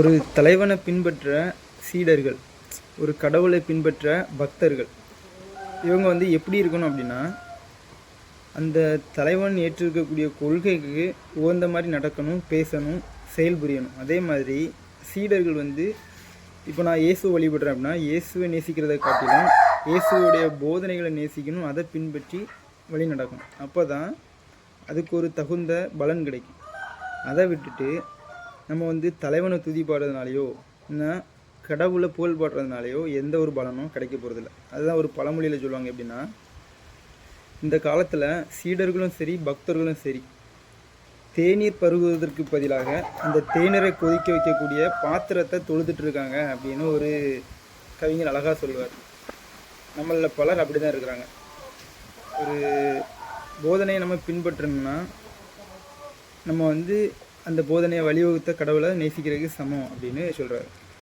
ஒரு தலைவனை பின்பற்ற சீடர்கள் ஒரு கடவுளை பின்பற்ற பக்தர்கள். இவங்க வந்து எப்படி இருக்கணும் அப்படின்னா அந்த தலைவன் ஏற்றிருக்கக்கூடிய கொள்கைக்கு உகந்த மாதிரி நடக்கணும் பேசணும் செயல்புரியணும். அதே மாதிரி சீடர்கள் வந்து இப்போ நான் இயேசு வழிபடுறேன் அப்படின்னா இயேசுவை நேசிக்கிறதை காட்டிலும் இயேசுவோடைய போதனைகளை நேசிக்கணும் அதை பின்பற்றி வழி நடக்கணும். அப்போ தான் அதுக்கு ஒரு தகுந்த பலன் கிடைக்கும். அதை விட்டுட்டு நம்ம வந்து தலைவனை துதி பாடுறதுனாலையோ இல்லை கடவுளை புகழ் பாடுறதுனாலையோ எந்த ஒரு பலனும் கிடைக்க போகிறதில்ல அதுதான் ஒரு பழமொழியில் சொல்லுவாங்க எப்படின்னா இந்த காலத்தில் சீடர்களும் சரி பக்தர்களும் சரி தேநீர் பருகுவதற்கு பதிலாக அந்த தேநீரை கொதிக்க வைக்கக்கூடிய பாத்திரத்தை தொழுதுட்டு இருக்காங்க அப்படின்னு ஒரு கவிஞர் அழகாக சொல்லுவார். நம்மளில் பலர் அப்படி தான் இருக்கிறாங்க. ஒரு போதனையை நம்ம பின்பற்றணும்னா நம்ம வந்து அந்த போதனையை வழிவகுத்த கடவுளை நேசிக்கிறதுக்கு சமம் அப்படின்னு சொல்கிறார்